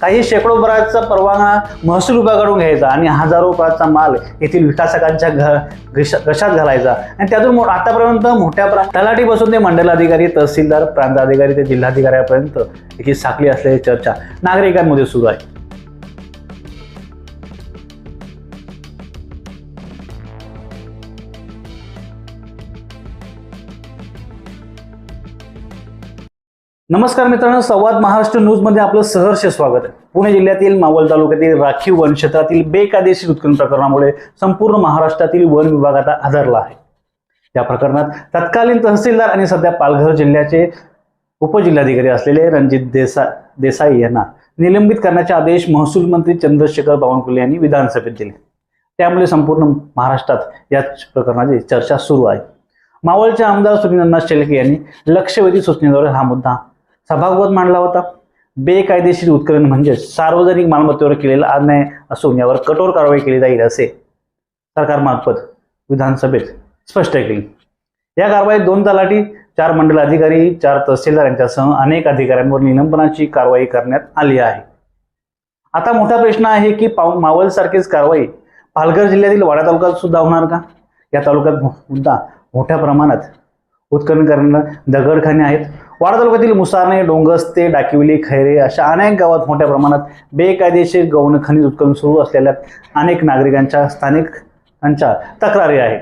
काही शेकडो बराचा परवाना महसूल विभागाकडून घ्यायचा आणि हजारो बराचा माल येथील विकासकांच्या घ घशात घालायचा. आणि त्यातून मो- आतापर्यंत मोठ्या प्रमा तलाठीपासून बसून ते मंडलाधिकारी तहसीलदार प्रांताधिकारी ते जिल्हाधिकाऱ्यापर्यंत याची साखळी असलेली चर्चा नागरिकांमध्ये सुरू आहे. नमस्कार मित्रांनो संवाद महाराष्ट्र न्यूजमध्ये आपलं सहर्ष स्वागत आहे. पुणे जिल्ह्यातील मावळ तालुक्यातील राखीव वन क्षेत्रातील बेकायदेशीर उत्खनन प्रकरणामुळे संपूर्ण महाराष्ट्रातील वन विभाग आता आदरला आहे. या प्रकरणात तत्कालीन तहसीलदार आणि सध्या पालघर जिल्ह्याचे उपजिल्हाधिकारी असलेले रणजित देसा देसाई यांना निलंबित करण्याचे आदेश महसूल मंत्री चंद्रशेखर बावनकुले यांनी विधानसभेत दिले. त्यामुळे संपूर्ण महाराष्ट्रात या प्रकरणाची चर्चा सुरू आहे. मावळचे आमदार सुनील शेळके यांनी लक्षवेधी सूचनेद्वारे हा मुद्दा सभागृहात मांडला होता. बेकायदेशीर उत्खनन म्हणजे सार्वजनिक मालमत्तेवर केलेला अन्याय असून यावर कठोर कारवाई केली जाईल असे सरकारमार्फत विधानसभेत स्पष्ट केले. या कारवाईत दोन तलाठी चार मंडल अधिकारी चार तहसीलदार यांच्यासह अनेक अधिकाऱ्यांवर निलंबनाची कारवाई करण्यात आली आहे. आता मोठा प्रश्न आहे की पाव मावळसारखीच कारवाई पालघर जिल्ह्यातील वाडा तालुक्यात सुद्धा होणार का? या तालुक्यात सुद्धा मोठ्या प्रमाणात उत्खनन करणारे दगडखाने आहेत. वाडा तालुक्यातील मुसारणे डोंगस्ते डाकिवली खैरे अशा अनेक गावात मोठ्या प्रमाणात बेकायदेशीर गौण खनिज उत्खनन सुरू असलेल्या अनेक नागरिकांच्या स्थानिकांच्या तक्रारी आहेत.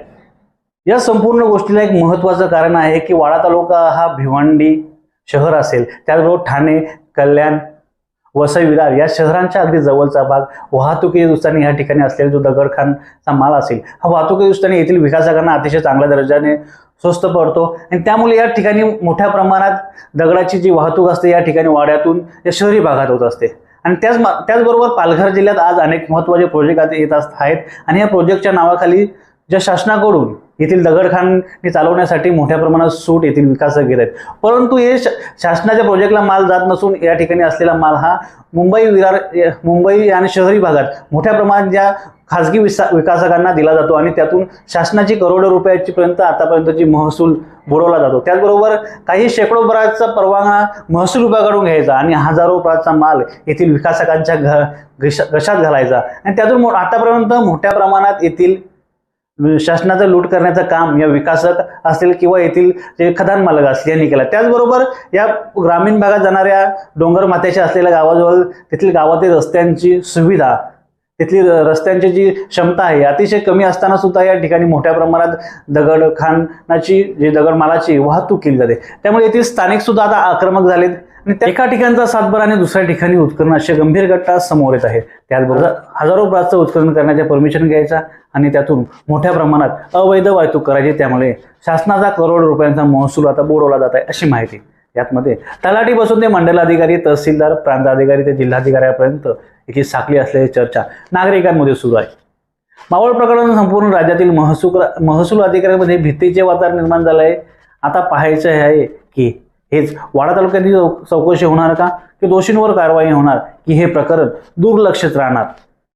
या संपूर्ण गोष्टीला एक महत्त्वाचं कारण आहे की वाडा तालुका हा भिवंडी शहर असेल. त्याचबरोबर ठाणे कल्याण वसई विरार या शहरांच्या अगदी जवळचा भाग वाहतुकी दृष्टीने या ठिकाणी असलेला जो दगडखानचा माल असेल हा वाहतुकी दृष्टीने येथील विकासकांना अतिशय चांगल्या दर्जाने स्वस्त पडतो. आणि त्यामुळे या ठिकाणी मोठ्या प्रमाणात दगडाची जी वाहतूक असते या ठिकाणी वाड्यातून या शहरी भागात होत असते. आणि त्याच त्याचबरोबर पालघर जिल्ह्यात आज अनेक महत्त्वाचे प्रोजेक्ट आता येत असत आहेत. आणि या प्रोजेक्टच्या नावाखाली ज्या शासनाकडून येथील दगडखाने चालवण्यासाठी मोठ्या प्रमाणात सूट येथील विकासक घेत आहेत. परंतु हे शासनाच्या प्रोजेक्टला माल जात नसून या ठिकाणी असलेला माल हा मुंबई विरार मुंबई आणि शहरी भागात मोठ्या प्रमाणात ज्या खाजगी विसा विकासकांना दिला जातो आणि त्यातून शासनाची करोडो रुपयाची पर्यंत आतापर्यंतची महसूल बुडवला जातो. त्याचबरोबर काही शेकडो बराचा परवाना महसूल विभागाकडून घ्यायचा आणि हजारो रुपयाचा माल येथील विकासकांच्या घ घश- घशात घालायचा. आणि त्यातून आतापर्यंत मोठ्या प्रमाणात येथील शासनाचं लूट करण्याचं काम या विकासक असेल किंवा येथील जे खदान मालक असतील यांनी केलं. त्याचबरोबर या ग्रामीण भागात जाणाऱ्या डोंगर माथ्याच्या असलेल्या गावाजवळ तेथील गावातील रस्त्यांची सुविधा तिथली रस्त्यांची जी क्षमता आहे अतिशय कमी असताना सुद्धा या ठिकाणी मोठ्या प्रमाणात दगडखानाची जी दगडमालाची वाहतूक केली जाते. त्यामुळे येथील स्थानिक सुद्धा आता आक्रमक झालेत आणि एका ठिकाणचा सातबार आणि दुसऱ्या ठिकाणी उत्खनन असे गंभीर घटना समोर येत आहेत. त्याचबरोबर हजारो ब्रासचं उत्खनन करण्याच्या परमिशन घ्यायचा आणि त्यातून मोठ्या प्रमाणात अवैध वाहतूक करायची. त्यामुळे शासनाचा करोड रुपयांचा महसूल आता बुडवला जात आहे अशी माहिती. यातमध्ये तलाठी बसून ते मंडलाधिकारी तहसीलदार प्रांताधिकारी ते जिल्हाधिकाऱ्यापर्यंत याची साखली असलेली चर्चा नागरिकांमध्ये सुरू आहे. मावळ प्रकरण संपूर्ण राज्यातील महसूल महसूल अधिकाऱ्यांमध्ये भीतीचे वातावरण निर्माण झालं आहे. आता पाहायचं आहे की हेच वाडा तालुक्यातील चौकशी होणार का? की दोषींवर कारवाई होणार? की हे प्रकरण दुर्लक्षित राहणार?